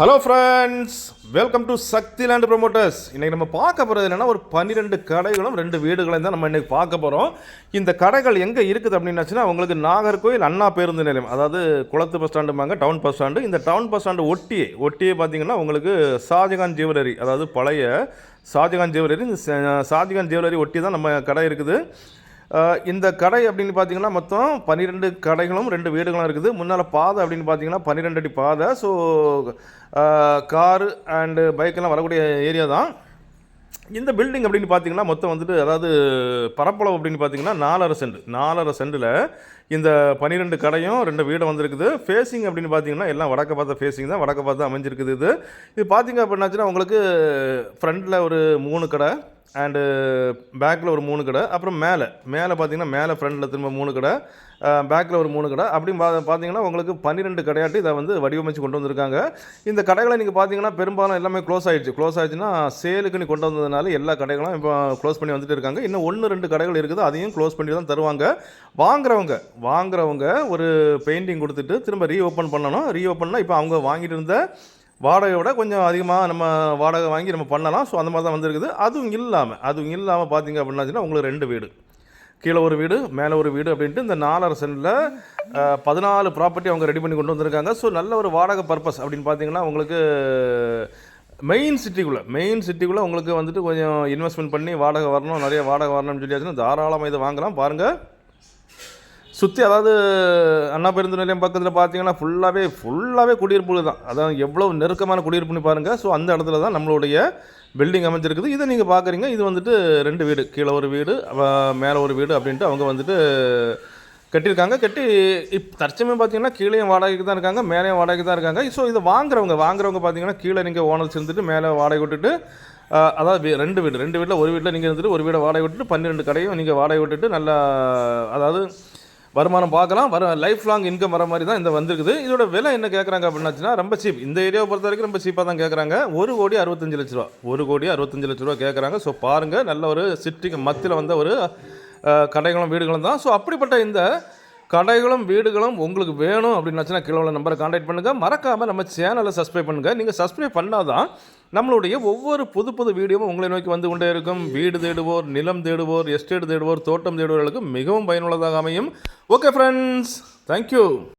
Hello friends welcome to Sakthi land promoters இன்றைக்கி நம்ம பார்க்க போகிறது என்னென்னா ஒரு பன்னிரெண்டு கடைகளும் ரெண்டு வீடுகளையும் தான் நம்ம இன்றைக்கி பார்க்க போகிறோம் இந்த கடைகள் எங்கே இருக்குது அப்படின்னாச்சுன்னா உங்களுக்கு நாகர்கோயில் அண்ணா பேருந்து நிலையம் அதாவது குளத்து பஸ் ஸ்டாண்டுமாங்க டவுன் பஸ் ஸ்டாண்டு இந்த டவுன் பஸ் ஸ்டாண்டு ஒட்டியே ஒட்டியே பார்த்தீங்கன்னா உங்களுக்கு ஷாஜகான் ஜுவல்லரி அதாவது பழைய ஷாஜகான் ஜுவல்லரி இந்த ஷாஜகான் ஜுவல்லரி ஒட்டி தான் நம்ம கடை இருக்குது. இந்த கடை அப்படின்னு பார்த்தீங்கன்னா மொத்தம் பன்னிரெண்டு கடைகளும் ரெண்டு வீடுகளும் இருக்குது. முன்னால் பாதை அப்படின்னு பார்த்தீங்கன்னா பன்னிரெண்டு அடி பாதை. ஸோ காரு அண்டு பைக்கெல்லாம் வரக்கூடிய ஏரியா தான். இந்த பில்டிங் அப்படின்னு பார்த்தீங்கன்னா மொத்தம் வந்துட்டு அதாவது பரப்பளவு அப்படின்னு பார்த்தீங்கன்னா நாலரை சென்ட். நாலரை சென்டில் இந்த பன்னிரெண்டு கடையும் ரெண்டு வீடும் வந்திருக்குது. ஃபேஸிங் அப்படின்னு பார்த்தீங்கன்னா எல்லாம் வடக்க பார்த்த ஃபேஸிங் தான். வடக்க பார்த்து அமைஞ்சிருக்குது இது. இது பார்த்தீங்க அப்படின்னாச்சுன்னா உங்களுக்கு ஃப்ரண்ட்டில் ஒரு மூணு கடை. அண்டு பேக்கில் uh, ஒரு மூணு கடை அப்புறம் மேலே. மேலே பார்த்தீங்கன்னா மேலே ஃப்ரண்டில் திரும்ப மூணு கடை uh, பேக்கில் ஒரு மூணு கடை. அப்படி பா பார்த்தீங்கன்னா உங்களுக்கு பன்னிரெண்டு கடையாட்டு இதை வந்து வடிவமைச்சு கொண்டு வந்திருக்காங்க. இந்த கடைகளை நீங்கள் பார்த்தீங்கன்னா பெரும்பாலும் எல்லாமே க்ளோஸ் ஆகிடுச்சு க்ளோஸ் ஆகிடுச்சுன்னா சேலுக்கு நீ கொண்டு வந்ததுனால எல்லா கடைகளும் இப்போ க்ளோஸ் பண்ணி வந்துட்டு இருக்காங்க. இன்னும் ஒன்று ரெண்டு கடைகள் இருக்குது. அதையும் க்ளோஸ் பண்ணி தான் தருவாங்க. வாங்குறவங்க வாங்குறவங்க ஒரு பெயிண்டிங் கொடுத்துட்டு திரும்ப ரீஓப்பன் பண்ணணும். ரீஓப்பன்னா இப்போ அவங்க வாங்கிட்டு இருந்த வாடகையோட கொஞ்சம் அதிகமாக நம்ம வாடகை வாங்கி நம்ம பண்ணலாம். ஸோ அந்த மாதிரி தான் வந்திருக்குது. அதுவும் இல்லாமல் அதுவும் இல்லாமல் பார்த்தீங்க அப்படின்னா உங்களுக்கு ரெண்டு வீடு. கீழே ஒரு வீடு மேலே ஒரு வீடு அப்படின்ட்டு இந்த நாலரை சென்டில் பதினாலு ப்ராப்பர்ட்டி அவங்க ரெடி பண்ணி கொண்டு வந்திருக்காங்க. ஸோ நல்ல ஒரு வாடகை பர்பஸ் அப்படின்னு பார்த்தீங்கன்னா உங்களுக்கு மெயின் சிட்டிக்குள்ளே மெயின் சிட்டிக்குள்ளே உங்களுக்கு வந்துட்டு கொஞ்சம் இன்வெஸ்ட்மெண்ட் பண்ணி வாடகை வரணும் நிறைய வாடகை வரணும்னு சொல்லியாச்சுன்னா தாராளமாக இதை வாங்கலாம். பாருங்கள் சுற்றி அதாவது அண்ணா பேருந்து நிலையம் பக்கத்தில் பார்த்தீங்கன்னா ஃபுல்லாகவே ஃபுல்லாகவே குடியிருப்புகள் தான். அதான் எவ்வளோ நெருக்கமான குடியிருப்புன்னு பாருங்கள் ஸோ அந்த இடத்துல தான் நம்மளுடைய பில்டிங் அமைஞ்சிருக்குது. இதை நீங்கள் பார்க்குறீங்க இது வந்துட்டு ரெண்டு வீடு. கீழே ஒரு வீடு மேலே ஒரு வீடு அப்படின்ட்டு அவங்க வந்துட்டு கட்டியிருக்காங்க. கட்டி இப் தற்சமயம் பார்த்தீங்கன்னா கீழேயும் வாடகைக்கு தான் இருக்காங்க மேலேயும் வாடகைக்கு தான் இருக்காங்க. ஸோ இதை வாங்குறவங்க வாங்குறவங்க பார்த்தீங்கன்னா கீழே நீங்கள் ஓனர் சேர்ந்துட்டு மேலே வாடகை விட்டுட்டு அதாவது ரெண்டு வீடு. ரெண்டு வீட்டில் ஒரு வீட்டில் நீங்கள் இருந்துட்டு ஒரு வீடை வாடகை விட்டுட்டு பன்னிரெண்டு கடையும் நீங்கள் வாடகை விட்டுட்டு நல்லா அதாவது வருமானம் பார்க்கலாம். வர லைஃப் லாங் இன்கம் வர மாதிரி தான் இந்த வந்திருக்குது. இதோட விலை என்ன கேட்குறாங்க அப்படின்னாச்சுன்னா ரொம்ப சீப் இந்த ஏரியாவை பொறுத்த வரைக்கும் ரொம்ப சீப்பாக தான் கேட்குறாங்க ஒரு கோடி அறுபத்தஞ்சு லட்ச ரூபா. ஒரு கோடி அறுபத்தஞ்சு லட்ச ரூபா கேட்குறாங்க ஸோ பாருங்கள் நல்ல ஒரு சிட்டிக்கு மத்தியில் வந்த ஒரு கடைகளும் வீடுகளும் தான். ஸோ அப்படிப்பட்ட இந்த கடைகளும் வீடுகளும் உங்களுக்கு வேணும் அப்படின்னாச்சுன்னா கீழே உள்ள நம்பரை காண்டாக்ட் பண்ணுங்கள் மறக்காமல் நம்ம சேனலை சப்ஸ்கிரைப் பண்ணுங்கள் நீங்கள் சப்ஸ்கிரைப் பண்ணாதான் நம்மளுடைய ஒவ்வொரு புது புது வீடியோவும் உங்களை நோக்கி வந்து கொண்டே இருக்கும். வீடு தேடுவோர் நிலம் தேடுவோர் எஸ்டேட் தேடுவோர் தோட்டம் தேடுவோர்களுக்கு மிகவும் பயனுள்ளதாக அமையும். Okay friends thank you